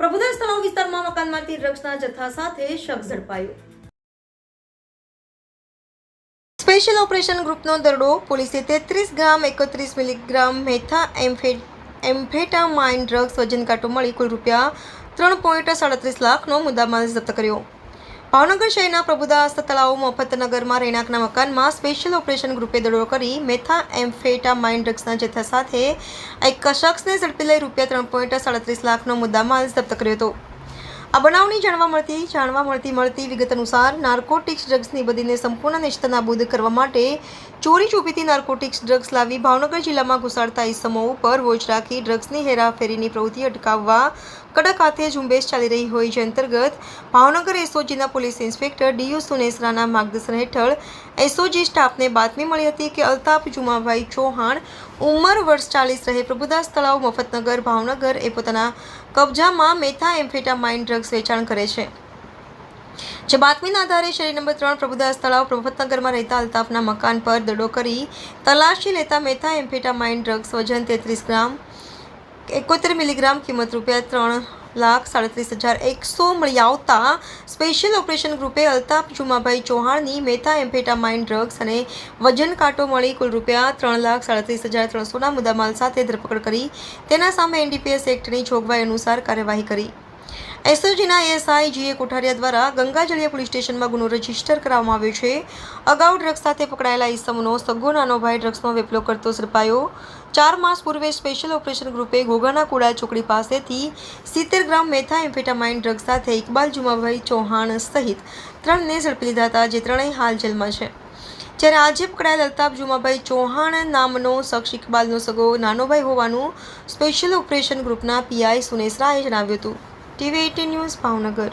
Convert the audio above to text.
પ્રભુદાસ તળાવ વિસ્તારમાં મકાનમાંથી ડ્રગ્સના જથ્થા સાથે શખ્સ ઝડપાયો. સ્પેશિયલ ઓપરેશન ગ્રુપનો દરડો પોલીસે તેત્રીસ ગ્રામ એકત્રીસ મિલીગ્રામ મેથા એમ્ફે એમ્ફેટામાઇન ડ્રગ્સ વજન કાંટો મળી કુલ રૂપિયા ત્રણ પોઈન્ટ સાડત્રીસ લાખનો મુદ્દામાલ જપ્ત કર્યો. ભાવનગર શહેરના પ્રભુદાસ તળાવ મફતનગરમાં રહેણાંકના મકાનમાં સ્પેશિયલ ઓપરેશન ગ્રુપે દડો કરી મેથા એમ્ફેટા માઇન્ડ ડ્રગ્સના જથ્થા સાથે એક શખ્સને ઝડપી લઈ રૂપિયા ત્રણ પોઈન્ટ સાડત્રીસ લાખનો મુદ્દામાલ જપ્ત કર્યો હતો. આ બનાવની જાણવા મળતી જાણવા મળતી મળતી વિગત અનુસાર નાર્કોટિક્સ ડ્રગ્સની બદીને સંપૂર્ણ નિષ્ઠનાબૂદ કરવા માટે ચોરી છુપીથી નાર્કોટિક્સ ડ્રગ્સ લાવી ભાવનગર જિલ્લામાં ઘુસાડતા ઇસમો ઉપર વોચ રાખી ડ્રગ્સની હેરાફેરીની પ્રવૃત્તિ અટકાવવા કડક હાથે ઝુંબેશ ચાલી રહી હોય જે અંતર્ગત ભાવનગર એસઓજીના પોલીસ ઇન્સ્પેક્ટર ડીયુ સુનેસરાના માર્ગદર્શન હેઠળ એસઓજી સ્ટાફને બાતમી મળી હતી કે અલ્તાફ જુમાભાઈ ચૌહાણ ઉંમર વર્ષ ચાલીસ રહે. પ્રભુદાસ તળાવ મફતનગર, ભાવનગર એ પોતાના કબજામાં મેથા એમ્ફેટામાઇન ડ્રગ્સ વેચાણ કરે છે. જે બાતમીના આધારે શેરી નંબર ત્રણ પ્રભુદાસ તળાવ પ્રભતનગરમાં રહેતા અલ્તાફના મકાન પર દડો કરી તલાશી લેતા મેથા એમ્ફેટામાઇન ડ્રગ્સ વજન તેત્રીસ ગ્રામ, એકોતેર મિલીગ્રામ કિંમત રૂપિયા ત્રણ લાખ સાડત્રીસ હજાર એકસો મળી આવતા સ્પેશિયલ ઓપરેશન ગ્રુપે અલ્તાફ જુમાભાઈ ચૌહાણની મેથા એમ્ફેટામાઇન ડ્રગ્સ અને વજન કાંટો મળી કુલ રૂપિયા ત્રણ લાખ સાડત્રીસ હજાર ત્રણસોના મુદ્દામાલ સાથે ધરપકડ કરી. તેના સામે એનડીપીએસ એક્ટની જોગવાઈ અનુસાર કાર્યવાહી કરી. એસઓજીના એએસઆઈ જીએ કોઠારિયા દ્વારા ગંગાજળિયા પોલીસ સ્ટેશનમાં ગુનો રજિસ્ટર કરવામાં આવ્યો છે. અગાઉ ડ્રગ્સ સાથે પકડાયેલા ઇસમનો સગો નાનો ભાઈ ડ્રગ્સનો વેપલો કરતો ઝડપાયો ચાર માસ પૂર્વે સ્પેશિયલ ઓપરેશન ગ્રુપે ઘોઘાના કુડા ચોકડી પાસેથી સિત્તેર ગ્રામ મેથા એમ્ફેટામાઇન ડ્રગ્સ સાથે ઇકબાલ જુમાભાઈ ચૌહાણ સહિત ત્રણને ઝડપી લીધા હતા, જે ત્રણેય હાલ જેલમાં છે. જ્યારે આજે પકડાયેલ અલ્તાફ જુમાભાઈ ચૌહાણ નામનો શખ્સ ઇકબાલનો સગો નાનોભાઈ હોવાનું સ્પેશિયલ ઓપરેશન ગ્રુપના પીઆઈ સુનેસરાએ જણાવ્યું હતું. TV eighteen news Bhavnagar